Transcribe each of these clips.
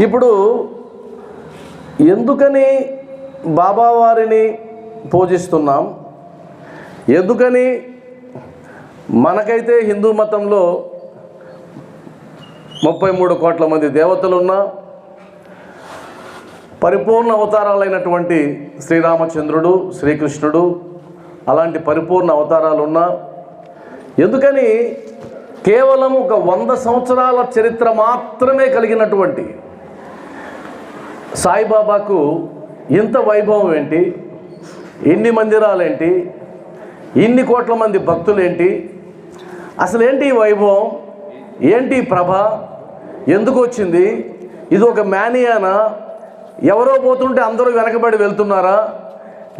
ఇప్పుడు ఎందుకని బాబావారిని పూజిస్తున్నాం? ఎందుకని మనకైతే హిందూ మతంలో ముప్పై మూడు కోట్ల మంది దేవతలున్నా పరిపూర్ణ అవతారాలైనటువంటి శ్రీరామచంద్రుడు శ్రీకృష్ణుడు అలాంటి పరిపూర్ణ అవతారాలు ఉన్నా ఎందుకని కేవలం ఒక వంద సంవత్సరాల చరిత్ర మాత్రమే కలిగినటువంటి సాయిబాబాకు ఇంత వైభవం ఏంటి? ఇన్ని మందిరాలేంటి? ఇన్ని కోట్ల మంది భక్తులేంటి? అసలు ఏంటి ఈ వైభవం? ఏంటి ప్రభ? ఎందుకు వచ్చింది ఇది ఒక మేనియానా ఎవరో పోతుంటే అందరూ వెనకబడి వెళ్తున్నారా?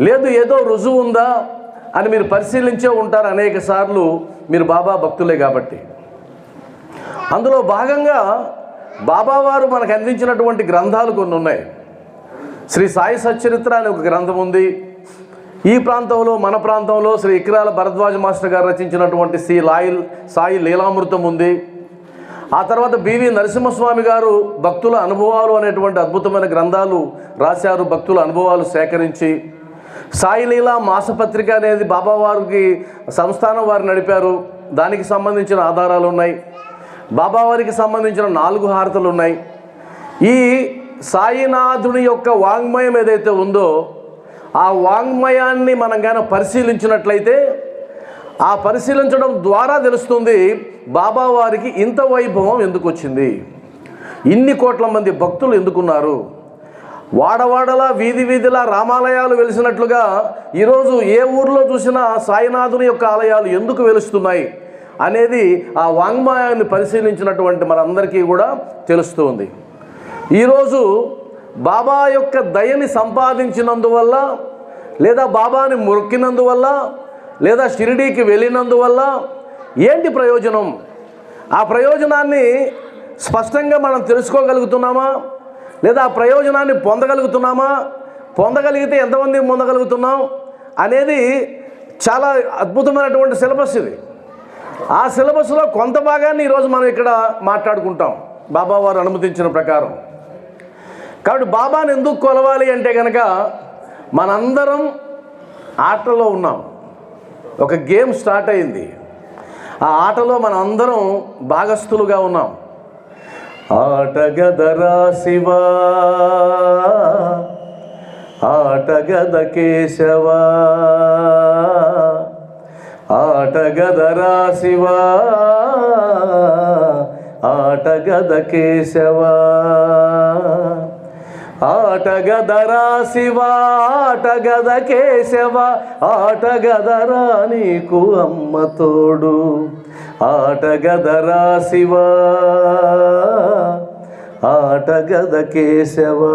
లేదు ఏదో రుజువు ఉందా? అని మీరు పరిశీలించే ఉంటారు అనేక సార్లు మీరు బాబా భక్తులే కాబట్టి. అందులో భాగంగా బాబావారు మనకు అందించినటువంటి గ్రంథాలు కొన్ని ఉన్నాయి. శ్రీ సాయి సచ్చరిత్ర అనే ఒక గ్రంథం ఉంది. ఈ ప్రాంతంలో మన ప్రాంతంలో శ్రీ ఇక్రాల భరద్వాజ మాస్టర్ గారు రచించినటువంటి శ్రీ లాయిల్ సాయి లీలామృతం ఉంది. ఆ తర్వాత బివి నరసింహస్వామి గారు భక్తుల అనుభవాలు అనేటువంటి అద్భుతమైన గ్రంథాలు రాశారు భక్తుల అనుభవాలు సేకరించి. సాయి లీలా మాసపత్రిక అనేది బాబావారికి సంస్థానం వారు నడిపారు. దానికి సంబంధించిన ఆధారాలు ఉన్నాయి. బాబావారికి సంబంధించిన నాలుగు హారతలు ఉన్నాయి. ఈ సాయినాథుని యొక్క వాంగ్మయం ఏదైతే ఉందో ఆ వాంగ్మయాన్ని మనం కానీ పరిశీలించినట్లయితే ఆ పరిశీలించడం ద్వారా తెలుస్తుంది బాబావారికి ఇంత వైభవం ఎందుకు వచ్చింది ఇన్ని కోట్ల మంది భక్తులు ఎందుకున్నారు? వాడవాడలా వీధి వీధిలా రామాలయాలు వెలిసినట్లుగా ఈరోజు ఏ ఊర్లో చూసినా సాయినాథుని యొక్క ఆలయాలు ఎందుకు వెలుస్తున్నాయి? అనేది ఆ వాంగ్మయాన్ని పరిశీలించినటువంటి మనందరికీ కూడా తెలుస్తుంది. ఈరోజు బాబా యొక్క దయని సంపాదించినందువల్ల లేదా బాబాని మొక్కినందువల్ల లేదా షిరిడీకి వెళ్ళినందువల్ల ఏంటి ప్రయోజనం? ఆ ప్రయోజనాన్ని స్పష్టంగా మనం తెలుసుకోగలుగుతున్నామా? లేదా ఆ ప్రయోజనాన్ని పొందగలుగుతున్నామా? పొందగలిగితే ఎంతమంది పొందగలుగుతున్నాం? అనేది చాలా అద్భుతమైనటువంటి సిలబస్ ఇది. ఆ సిలబస్లో కొంత భాగాన్ని ఈరోజు మనం ఇక్కడ మాట్లాడుకుంటాం. బాబా వారు అనుమతించిన ప్రకారం. కాబట్టి బాబాను ఎందుకు కొలవాలి అంటే కనుక మనందరం ఆటలో ఉన్నాం. ఒక గేమ్ స్టార్ట్ అయింది. ఆ ఆటలో మనం అందరం భాగస్థులుగా ఉన్నాం. ఆటగదరా శివ ఆటగద కేశవా ఆటగదరా శివా ఆటగద కేశవా. ఆటగదరా శివ ఆటగద కేశవ ఆటగదరా నీకు అమ్మ తోడు. ఆటగదరా శివ ఆటగద కేశవా.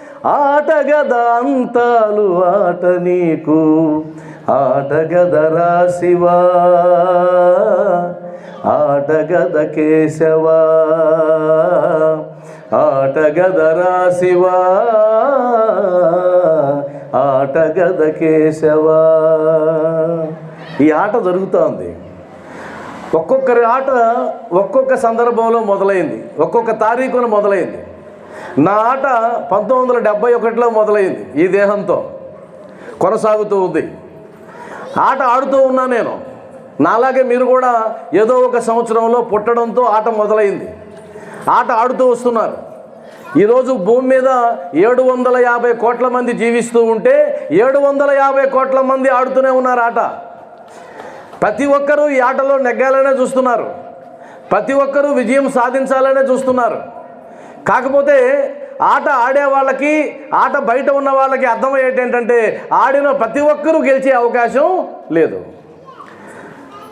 ఆటగద అంతాలు ఆట నీకు ఆటగదరా శివా ఆటగద కేశవా ఆటగదరా శివా ఆటగద కేశవా. ఈ ఆట జరుగుతోంది ఒక్కొక్కరి ఆట ఒక్కొక్క సందర్భంలో మొదలైంది. ఒక్కొక్క తారీఖున మొదలైంది. నా ఆట పంతొమ్మిది వందల డెబ్బై ఒకటిలో మొదలైంది ఈ దేహంతో. కొనసాగుతూ ఉంది. ఆట ఆడుతూ ఉన్నా నేను. నాలాగే మీరు కూడా ఏదో ఒక సంవత్సరంలో పుట్టడంతో ఆట మొదలైంది. ఆట ఆడుతూ వస్తున్నారు. ఈరోజు భూమి మీద ఏడు వందల యాభై కోట్ల మంది జీవిస్తూ ఉంటే ఏడు వందల యాభై కోట్ల మంది ఆడుతూనే ఉన్నారు ఆట. ప్రతి ఒక్కరూ ఈ ఆటలో నెగ్గాలనే చూస్తున్నారు. ప్రతి ఒక్కరూ విజయం సాధించాలనే చూస్తున్నారు. కాకపోతే ఆట ఆడే వాళ్ళకి ఆట బయట ఉన్న వాళ్ళకి అర్థమయ్యేటి ఏంటంటే ఆడిన ప్రతి ఒక్కరూ గెలిచే అవకాశం లేదు.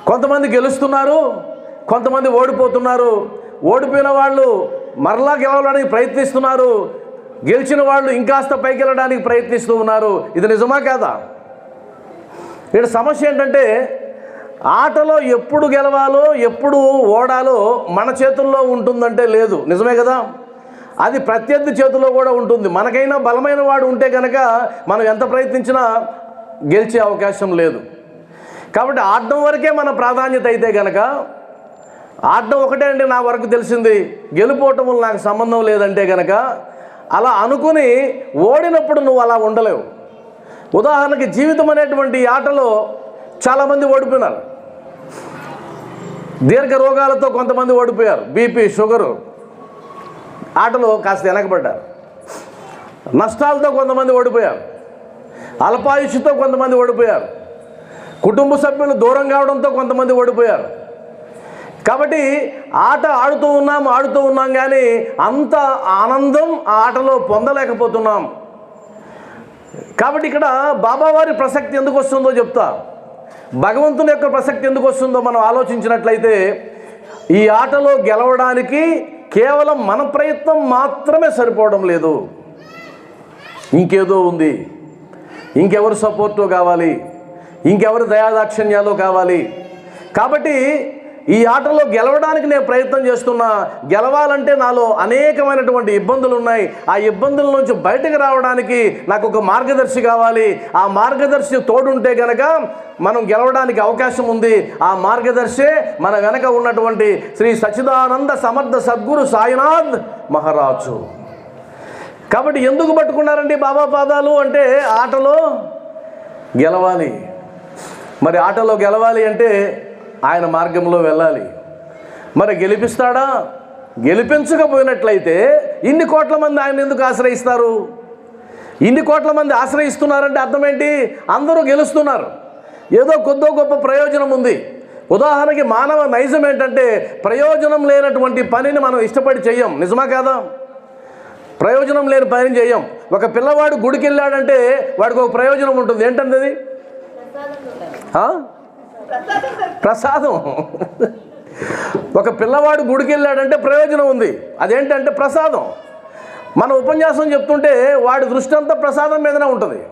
కొంతమంది గెలుస్తున్నారు కొంతమంది ఓడిపోతున్నారు. ఓడిపోయిన వాళ్ళు మరలా గెలవడానికి ప్రయత్నిస్తున్నారు. గెలిచిన వాళ్ళు ఇంకాస్త పైకి వెళ్ళడానికి ప్రయత్నిస్తూ ఉన్నారు. ఇది నిజమా కాదా? ఇక్కడ సమస్య ఏంటంటే ఆటలో ఎప్పుడు గెలవాలో ఎప్పుడు ఓడాలో మన చేతుల్లో ఉంటుందంటే లేదు. నిజమే కదా? అది ప్రత్యర్థి చేతిలో కూడా ఉంటుంది. మనకైనా బలమైన వాడు ఉంటే కనుక మనం ఎంత ప్రయత్నించినా గెలిచే అవకాశం లేదు. కాబట్టి ఆడడం వరకే మన ప్రాధాన్యత అయితే కనుక ఆడడం ఒకటే అండి నా వరకు తెలిసింది. గెలుపోవటములు నాకు సంబంధం లేదంటే కనుక అలా అనుకుని ఓడినప్పుడు నువ్వు అలా ఉండలేవు. ఉదాహరణకి జీవితం అనేటువంటి ఆటలో చాలామంది ఓడిపోయినారు. దీర్ఘ రోగాలతో కొంతమంది ఓడిపోయారు. బీపీ షుగరు ఆటలో కాస్త వెనకబడ్డారు. నష్టాలతో కొంతమంది ఓడిపోయారు. అల్పాయుష్తో కొంతమంది ఓడిపోయారు. కుటుంబ సభ్యులు దూరం కావడంతో కొంతమంది ఓడిపోయారు. కాబట్టి ఆట ఆడుతూ ఉన్నాం ఆడుతూ ఉన్నాం కానీ అంత ఆనందం ఆ ఆటలో పొందలేకపోతున్నాం. కాబట్టి ఇక్కడ బాబావారి ప్రసక్తి ఎందుకు వస్తుందో చెప్తా. భగవంతుని యొక్క ప్రసక్తి ఎందుకు వస్తుందో మనం ఆలోచించినట్లయితే ఈ ఆటలో గెలవడానికి కేవలం మన ప్రయత్నం మాత్రమే సరిపోవడం లేదు. ఇంకేదో ఉంది. ఇంకెవరు సపోర్టు కావాలి. ఇంకెవరు దయాదాక్షిణ్యాలు కావాలి. కాబట్టి ఈ ఆటలో గెలవడానికి నేను ప్రయత్నం చేస్తున్నా. గెలవాలంటే నాలో అనేకమైనటువంటి ఇబ్బందులు ఉన్నాయి ఆ ఇబ్బందుల నుంచి బయటకు రావడానికి నాకు ఒక మార్గదర్శి కావాలి. ఆ మార్గదర్శి తోడుంటే గనక మనం గెలవడానికి అవకాశం ఉంది. ఆ మార్గదర్శే మన వెనక ఉన్నటువంటి శ్రీ సచిదానంద సమర్థ సద్గురు సాయినాథ్ మహారాజు. కాబట్టి ఎందుకు పట్టుకున్నారండి బాబా పాదాలు? అంటే ఆటలో గెలవాలి. మరి ఆటలో గెలవాలి అంటే ఆయన మార్గంలో వెళ్ళాలి. మరి గెలిపిస్తాడా? గెలిపించకపోయినట్లయితే ఇన్ని కోట్ల మంది ఆయన ఎందుకు ఆశ్రయిస్తారు? ఇన్ని కోట్ల మంది ఆశ్రయిస్తున్నారంటే అర్థం ఏంటి అందరూ గెలుస్తున్నారు. ఏదో కొద్దో గొప్ప ప్రయోజనం ఉంది. ఉదాహరణకి మానవ నైజం ఏంటంటే ప్రయోజనం లేనటువంటి పనిని మనం ఇష్టపడి చెయ్యం. నిజమా కాదా? ప్రయోజనం లేని పని చేయం ఒక పిల్లవాడు గుడికి వెళ్ళాడంటే వాడికి ఒక ప్రయోజనం ఉంటుంది. ఏంటంటే అది ప్రసాదం. ఒక పిల్లవాడు గుడికి వెళ్ళాడంటే ప్రయోజనం ఉంది. అదేంటంటే ప్రసాదం. మన ఉపన్యాసం చెప్తుంటే వాడి దృష్టి అంతా ప్రసాదం మీదనే ఉంటుంది.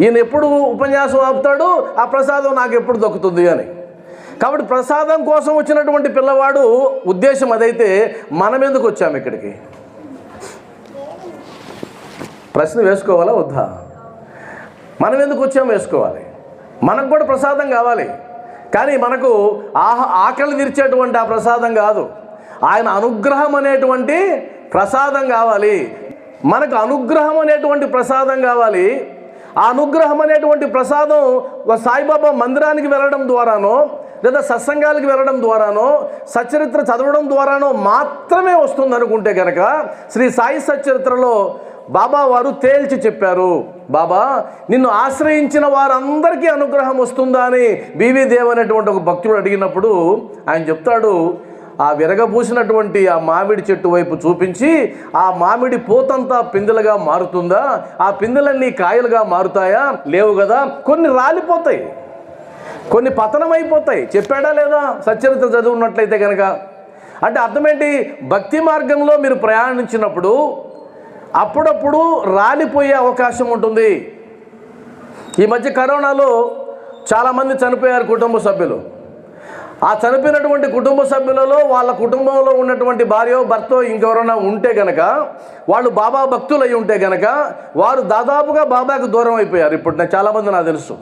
ఈయన ఎప్పుడు ఉపన్యాసం ఆపుతాడు? ఆ ప్రసాదం నాకు ఎప్పుడు దొక్కుతుంది అని. కాబట్టి ప్రసాదం కోసం వచ్చినటువంటి పిల్లవాడు ఉద్దేశం అదైతే మనం ఎందుకు వచ్చాము ఇక్కడికి? ప్రశ్న వేసుకోవాలా వద్దా? మనం ఎందుకు వచ్చాము వేసుకోవాలి. మనకు కూడా ప్రసాదం కావాలి. కానీ మనకు ఆహ ఆకలి తీర్చేటువంటి ఆ ప్రసాదం కాదు. ఆయన అనుగ్రహం అనేటువంటి ప్రసాదం కావాలి. మనకు అనుగ్రహం అనేటువంటి ప్రసాదం కావాలి. ఆ అనుగ్రహం అనేటువంటి ప్రసాదం ఒక సాయిబాబా మందిరానికి వెళ్ళడం ద్వారానో లేదా సత్సంగాలకు వెళ్ళడం ద్వారానో సచరిత్ర చదవడం ద్వారానో మాత్రమే వస్తుంది అనుకుంటే కనుక శ్రీ సాయి సచరిత్రలో బాబా వారు తేల్చి చెప్పారు. బాబా నిన్ను ఆశ్రయించిన వారందరికీ అనుగ్రహం వస్తుందా అని బీవీ దేవ్ అనేటువంటి ఒక భక్తుడు అడిగినప్పుడు ఆయన చెప్తాడు ఆ విరగబూసినటువంటి ఆ మామిడి చెట్టు వైపు చూపించి ఆ మామిడి పోతంతా పిందెలుగా మారుతుందా? ఆ పిందెలన్నీ కాయలుగా మారుతాయా? లేవు కదా. కొన్ని రాలిపోతాయి. కొన్ని పతనమైపోతాయి. చెప్పాడా లేదా? సచ్చరిత్ర చదువున్నట్లయితే కనుక అంటే అర్థమేంటి భక్తి మార్గంలో మీరు ప్రయాణించినప్పుడు అప్పుడప్పుడు రాలిపోయే అవకాశం ఉంటుంది. ఈ మధ్య కరోనాలో చాలామంది చనిపోయారు కుటుంబ సభ్యులు. ఆ చనిపోయినటువంటి కుటుంబ సభ్యులలో వాళ్ళ కుటుంబంలో ఉన్నటువంటి భార్య భర్త ఇంకెవరైనా ఉంటే గనక వాళ్ళు బాబా భక్తులు అయి ఉంటే గనక వారు దాదాపుగా బాబాకు దూరం అయిపోయారు. ఇప్పుడు నేను చాలామంది నాకు తెలుసు.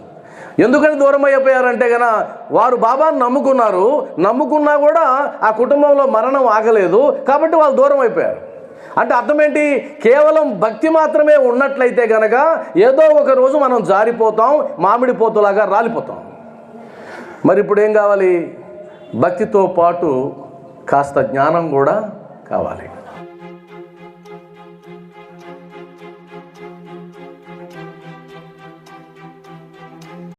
ఎందుకని దూరం అయిపోయారంటే గన వారు బాబాను నమ్ముకున్నారు. నమ్ముకున్నా కూడా ఆ కుటుంబంలో మరణం ఆగలేదు. కాబట్టి వాళ్ళు దూరం అయిపోయారు. అంటే అర్థం ఏంటి కేవలం భక్తి మాత్రమే ఉన్నట్లయితే గనక ఏదో ఒక రోజు మనం జారిపోతాం మామిడి పోతులాగా రాలిపోతాం. మరి ఇప్పుడు ఏం కావాలి? భక్తితో పాటు కాస్త జ్ఞానం కూడా కావాలి.